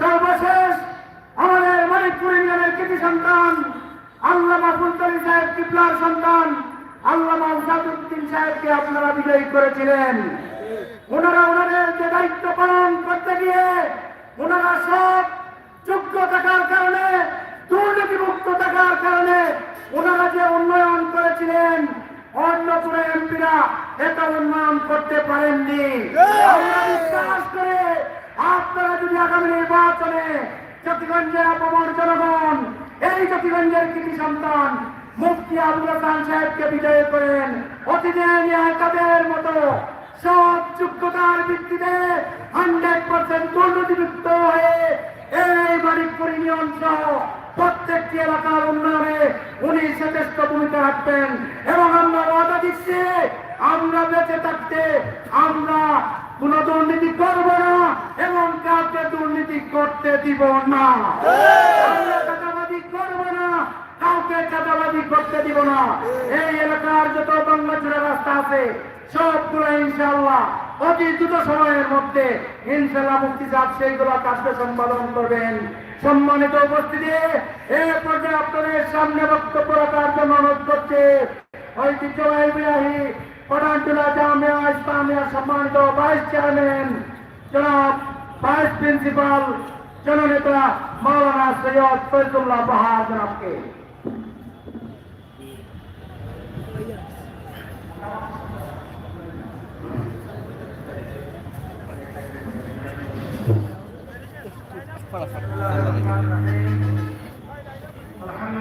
সর্বশেষ আমাদের মানিকপুর ইউনিয়নের কৃতি সন্তান আল্লামা ফুলতলি সাহেব কিবলার সন্তান আল্লামা উসাদুদ্দিন সাহেবকে আপনারা বিজয়ী করেছিলেন। ওনারা ওনাদের যে দায়িত্ব পালন করতে গিয়ে ওনারা সব যোগ্য থাকার কারণে দুর্নীতিমুক্ত থাকার কারণে ওনারা যে উন্নয়ন করেছিলেন অন্য কোনো এমপিরা এত উন্নয়ন করতে পারেননি। বিশ্বাস করে আপনারা যদি আগামী নির্বাচনে চট্টগঞ্জের অপমর জনগণ এই চট্টগঞ্জের কৃতি সন্তান মুফতি আবুল হাসান সাহেবকে বিজয় করেন অতীতে তাদের মতো সব যোগ্যতার ভিত্তিতে হান্ড্রেড পার্সেন্ট দুর্নীতিযুক্ত হয়ে এই মানিকপুর ইউনিয়ন সহ প্রত্যেকটি এলাকার উন্নয়নে উনি যথেষ্ট ভূমিকা রাখবেন। এবং আমরা ওয়াদা দিচ্ছি, আমরা বেঁচে থাকতে আমরা কোন দুর্নীতি করব না এবং কাউকে দুর্নীতি করতে দিব না। চাঁদাবাদি করব না, কাউকে চাঁদাবাদি করতে দিব না। এই এলাকার যত রাস্তা আছে, সবগুলো ইনশাল্লাহ অতি দ্রুত সময়ের মধ্যে ইনশাল্লাহ মুক্তি সাহেব সেইগুলো কাজকে সম্পাদন করবেন। সম্মানিত উপস্থিতি, এ পর্যায়ে আপনাদের সামনে বক্তব্য রাখার জন্য অনুরোধ করছে ঐতিহ্যবাহী জামিয়া ইসলামিয়া সম্মানিত ভাইস চেয়ারম্যান, জনাব ভাইস প্রিন্সিপাল, জননেতা সৈয়দ ফৈজুল্লাহ বাহার জনাবকে। الحمد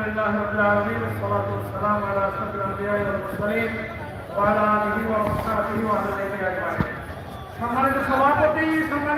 لله رب العالمين والصلاة والسلام على أشرف الأنبياء والمرسلين وعلى آله وصحبه وعلى آله أجمعين সম্মানিত সভাপতি সম্মানিত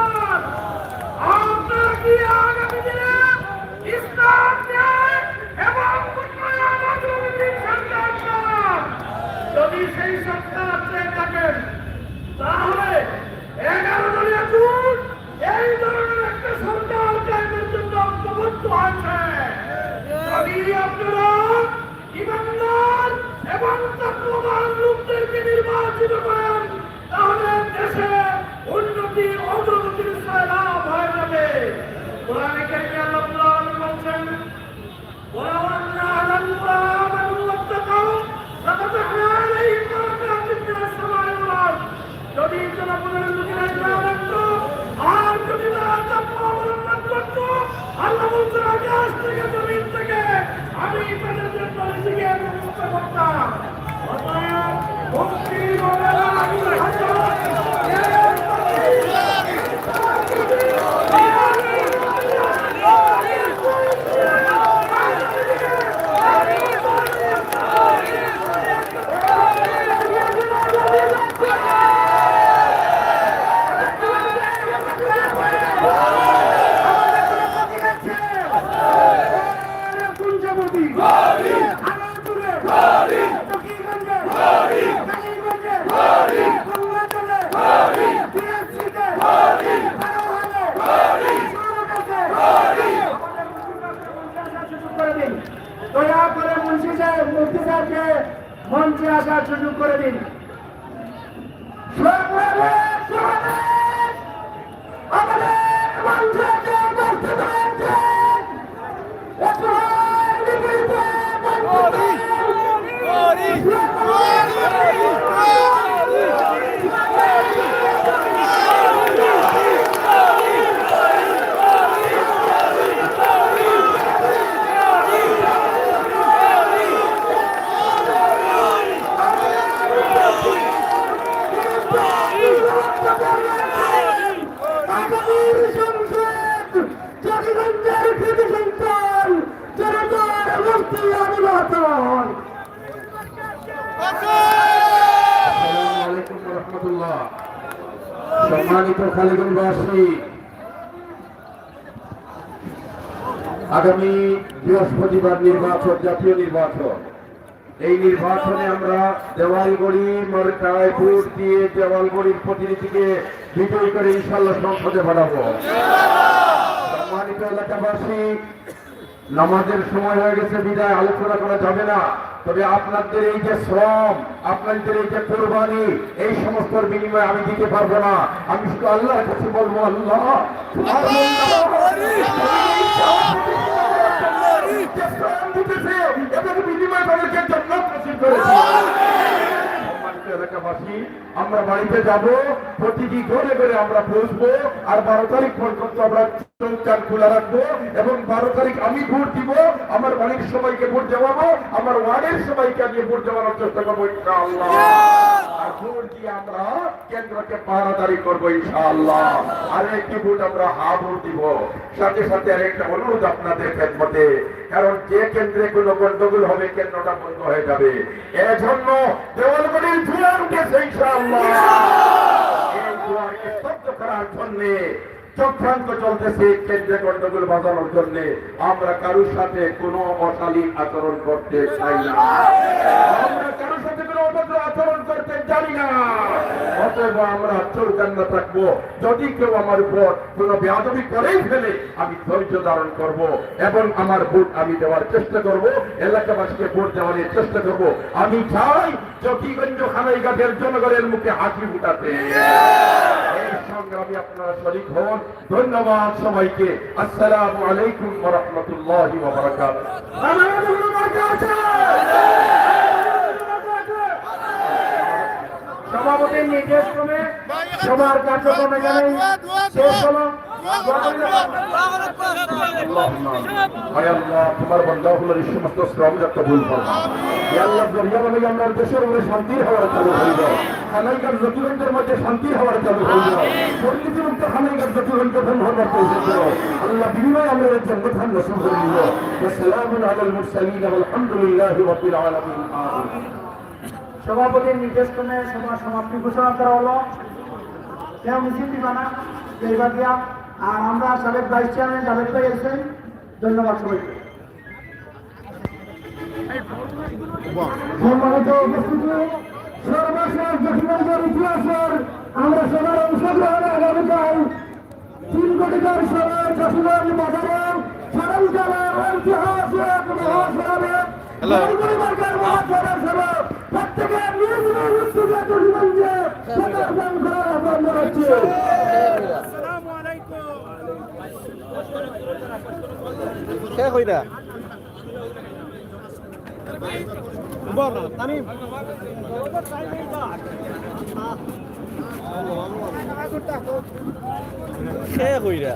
যদি আপনারা ইমানদার এবং তত্ত্ববান লোকদেরকে নির্বাচিত করেন তাহলে দেশে উন্নতি অগ্রগতির লাভ হয়ে যাবে কোরআনে কারিমে আল্লাহ তাআলা বলছেন ولو أن أهل القرى آمنوا واتقوا لفتحنا عليهم بركات من السماء والأرض যদি জনগণের লোকেরা আমি তাদের জন্য রিজিকের ব্যবস্থা করতাম অতএব মুক্তি মোমেনা আগুন হাজার কুঞ্জবতী আনন্দপুরে ফকিরগঞ্জে কালীগঞ্জে। করে দিন। দয়া করে মুন্সি সাহেব মুফতি সাহেবকে মঞ্চে আসার সুযোগ করে দিন। আমাদের Brasil! সম্মানিত খালিগঞ্জবাসী আগামী বৃহস্পতিবার নির্বাচন, জাতীয় নির্বাচন। এই নির্বাচনে আমরা দেওয়ালগড়ি, মরকায় ভোট দিয়ে দেওয়ালগড়ির প্রতিনিধিকে বিজয়ী করে ইনশাল্লাহ সংসদে পাঠাবো। সম্মানিত এলাকাবাসী নামাজের সময় হয়ে গেছে, বিদায়, আলোচনা করা যাবে না। তবে আপনাদের এই যে শ্রম, আপনাদের এই যে কোরবানি, এই সমস্ত বিনিময় আমি দিতে পারব না। আমি শুধু আল্লাহর কাছে বলব, আল্লাহ আমরা বাড়িতে যাব, প্রতিটি ঘরে ঘরে আমরা পৌঁছবো আর বারো তারিখ পর্যন্ত আমরা চৌকান খোলা রাখব এবং বারো তারিখ আমি ভোট দিব আমার বাড়ির সবাইকে ভোট দেওয়াবো আমার ওয়ার্ডের সবাইকে আমি ভোট দেওয়ানোর চেষ্টা করব ইনশাআল্লাহ। আর ভোট দিয়ে আমরা কেন্দ্রকে পাহারাদারি করব ইনশাআল্লাহ। আর একটি ভোট আমরা হা ভোট দিব। সাথে সাথে আরেকটা অনুরোধ আপনাদের খেদমতে কারণ যে কেন্দ্রে কোনো গন্ডগোল হবে কেন্দ্রটা বন্ধ হয়ে যাবে। এজন্য দেওয়ালগড়ির জোয়ার উঠেছে ইনশাআল্লাহ। এই জোয়ারকে স্তব্ধ করার জন্যে চক্রান্ত চলতেছে, কেন্দ্রে গন্ডগোল বাজানোর জন্য। আমরা কারোর সাথে কোনো অশালীন আচরণ করতে চাই না। যদি কেউ আমার উপর বেয়াদবি করেই ফেলে, আমি ধৈর্য ধারণ করব এবং আমার ভোট আমি দেওয়ার চেষ্টা করব, এলাকাবাসীকে ভোট দেওয়ার চেষ্টা করব। আমি চাই চকিগঞ্জ খানাইঘাটের জনগণের মুখে হাসি ফুটাতে। সংগ্রামে আপনারা শরিক হন। ধন্যবাদ সবাইকে। আসসালামু আলাইকুম রাহমাতুল্লাহি সভাপতির নির্দেশ ক্রমে সবার কার্যক্রমে গেলেই শেষ হলো। তোমার বান্দাগুলোর এই সমস্ত শ্রম যাতে ভুল করবা হে আল্লাহ দরিয়া বলে আমরা দেশের উপরে শান্তির হওয়ার চালু হয়ে যাও খানাইকার জটিলন্তের মধ্যে শান্তির হওয়ার চালু হয়ে যাও পরিণতিমুক্ত খানাইকার জটিলন্ত হওয়ার তৌফিক দাও আল্লাহ বিনিময় আমরা এই জন্মধান নসিব করে দিল সালামুন আলাল মুরসালিন সভাপতির নির্দেশ সভা সমাপ্তি ঘোষণা করা হলো। কেউ মিছিল দিবা আর আমরা সাবেক ভাইস চেয়ারম্যান জাভেদ ভাই এসেছেন। ধন্যবাদ সবাইকে। সম্মানিত উপস্থিতি সর্বশেষ দক্ষিণবঙ্গের ইতিহাসের আমরা সবার অংশগ্রহণে আগামীকাল তিন কোটিকার বাজারে ঐতিহাসিক মহাসভাবে প্রত্যেকের নিজ নিজ উদ্যোগে দক্ষিণবঙ্গে প্রদর্শন করার আহ্বান জানাচ্ছি। কে কইরা বল তামিম। কে কইরা